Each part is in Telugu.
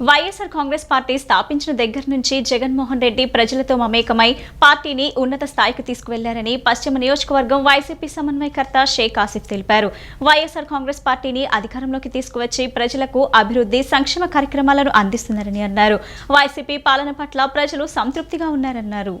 వైఎస్ఆర్ కాంగ్రెస్ పార్టీ స్థాపించిన దగ్గర నుంచి జగన్మోహన్ రెడ్డి ప్రజలతో మమేకమై పార్టీని ఉన్నత స్థాయికి తీసుకువెళ్ళారని పశ్చిమ నియోజకవర్గం వైసీపీ సమన్వయకర్త షేక్ ఆసిఫ్ తెలిపారు. వైఎస్ఆర్ కాంగ్రెస్ పార్టీని అధికారంలోకి తీసుకువచ్చి ప్రజలకు అభివృద్ధి సంక్షేమ కార్యక్రమాలను అందిస్తున్నారని అన్నారు. వైసీపీ పాలన పట్ల ప్రజలు సంతృప్తిగా ఉన్నారన్నారు.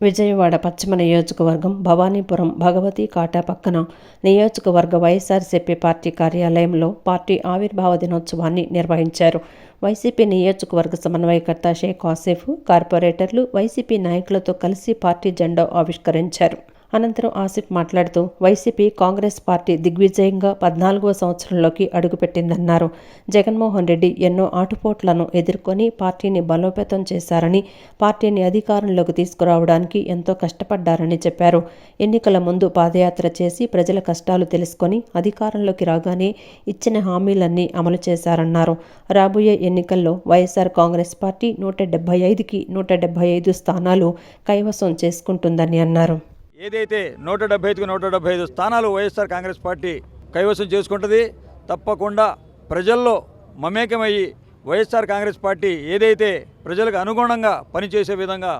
విజయవాడ పశ్చిమ నియోజకవర్గం భవానీపురం భగవతి కాటా పక్కన నియోజకవర్గ వైఎస్ఆర్సీపీ పార్టీ కార్యాలయంలో పార్టీ ఆవిర్భావ దినోత్సవాన్ని నిర్వహించారు. వైసీపీ నియోజకవర్గ సమన్వయకర్త షేక్ ఆసిఫ్ కార్పొరేటర్లు వైసీపీ నాయకులతో కలిసి పార్టీ జెండా ఆవిష్కరించారు. అనంతరం ఆసిఫ్ మాట్లాడుతూ వైసీపీ కాంగ్రెస్ పార్టీ దిగ్విజయంగా పద్నాలుగవ సంవత్సరంలోకి అడుగుపెట్టిందన్నారు. జగన్మోహన్ రెడ్డి ఎన్నో ఆటుపోట్లను ఎదుర్కొని పార్టీని బలోపేతం చేశారని పార్టీని అధికారంలోకి తీసుకురావడానికి ఎంతో కష్టపడ్డారని చెప్పారు. ఎన్నికల ముందు పాదయాత్ర చేసి ప్రజల కష్టాలు తెలుసుకొని అధికారంలోకి రాగానే ఇచ్చిన హామీలన్నీ అమలు చేశారన్నారు. రాబోయే ఎన్నికల్లో వైఎస్ఆర్ కాంగ్రెస్ పార్టీ నూట డెబ్బై ఐదుకి నూట డెబ్బై ఐదు స్థానాలు కైవసం చేసుకుంటుందని అన్నారు. ఏదైతే నూట డెబ్బై ఐదుకు నూట డెబ్బై ఐదు స్థానాలు వైఎస్ఆర్ కాంగ్రెస్ పార్టీ కైవసం చేసుకుంటుంది తప్పకుండా ప్రజల్లో మమేకమయ్యి వైఎస్ఆర్ కాంగ్రెస్ పార్టీ ఏదైతే ప్రజలకు అనుగుణంగా పనిచేసే విధంగా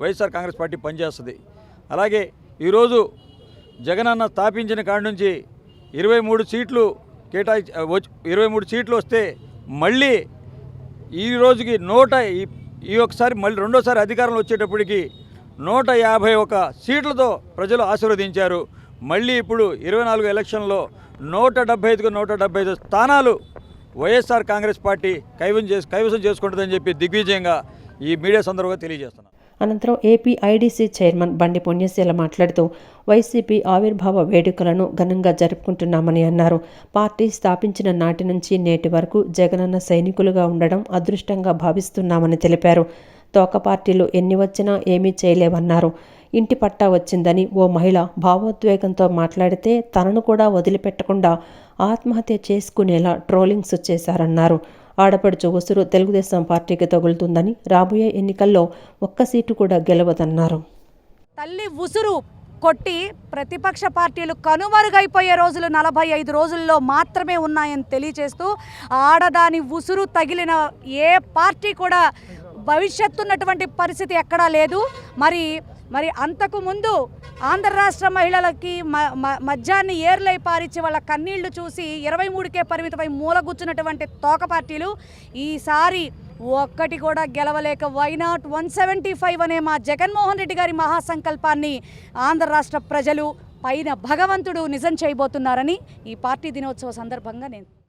వైఎస్ఆర్ కాంగ్రెస్ పార్టీ పనిచేస్తుంది. అలాగే ఈరోజు జగనన్న స్థాపించిన కాడి నుంచి ఇరవై మూడు సీట్లు కేటాయి ఇరవై మూడు సీట్లు వస్తే మళ్ళీ ఈ రోజుకి నూట ఈ- ఈ ఒకసారి మళ్ళీ రెండోసారి అధికారంలో వచ్చేటప్పటికి నూట యాభై ఒక సీట్లతో ప్రజలు ఆశీర్వదించారు. మళ్ళీ ఇప్పుడు ఇరవై నాలుగు ఎలక్షన్లో నూట డెబ్బై ఐదుకు నూట డెబ్బై ఐదు స్థానాలు వైఎస్ఆర్ కాంగ్రెస్ పార్టీ కైవసం చేసి కైవసం చేసుకుంటుందని చెప్పి దిగ్విజయంగా ఈ మీడియా సందర్భంగా తెలియజేస్తున్నాను అనంతరం ఏపీ ఐడీసీ చైర్మన్ బండి పుణ్యశీల మాట్లాడుతూ వైసీపీ ఆవిర్భావ వేడుకలను ఘనంగా జరుపుకుంటున్నామని అన్నారు. పార్టీ స్థాపించిన నాటి నుంచి నేటి వరకు జగనన్న సైనికులుగా ఉండడం అదృష్టంగా భావిస్తున్నామని తెలిపారు. తోక పార్టీలు ఎన్ని వచ్చినా ఏమీ చేయలేవన్నారు. ఇంటి పట్టా వచ్చిందని ఓ మహిళ భావోద్వేగంతో మాట్లాడితే తనను కూడా వదిలిపెట్టకుండా ఆత్మహత్య చేసుకునేలా ట్రోలింగ్స్ చేశారన్నారు. ఆడపడుచు ఉసురు తెలుగుదేశం పార్టీకి తగులుతుందని రాబోయే ఎన్నికల్లో ఒక్క సీటు కూడా గెలవదన్నారు. తల్లి ఉసురు కొట్టి ప్రతిపక్ష పార్టీలు కనుమరుగైపోయే రోజులు నలభై ఐదు రోజుల్లో మాత్రమే ఉన్నాయని తెలియజేస్తూ ఆడదాని ఉసురు తగిలిన ఏ పార్టీ కూడా భవిష్యత్తు ఉన్నటువంటి పరిస్థితి ఎక్కడా లేదు. మరి మరి అంతకుముందు ఆంధ్ర రాష్ట్ర మహిళలకి మ- మ- మద్యాన్ని ఏర్లై పారిచ్చి వాళ్ళ కన్నీళ్ళు చూసి ఇరవై మూడుకే పరిమితమై మూలగుచ్చినటువంటి తోక పార్టీలు ఈసారి ఒక్కటి కూడా గెలవలేక why not one seventy five అనే మా జగన్మోహన్ రెడ్డి గారి మహాసంకల్పాన్ని ఆంధ్ర రాష్ట్ర ప్రజలు పైన భగవంతుడు నిజం చేయబోతున్నారని ఈ పార్టీ దినోత్సవ సందర్భంగా నేను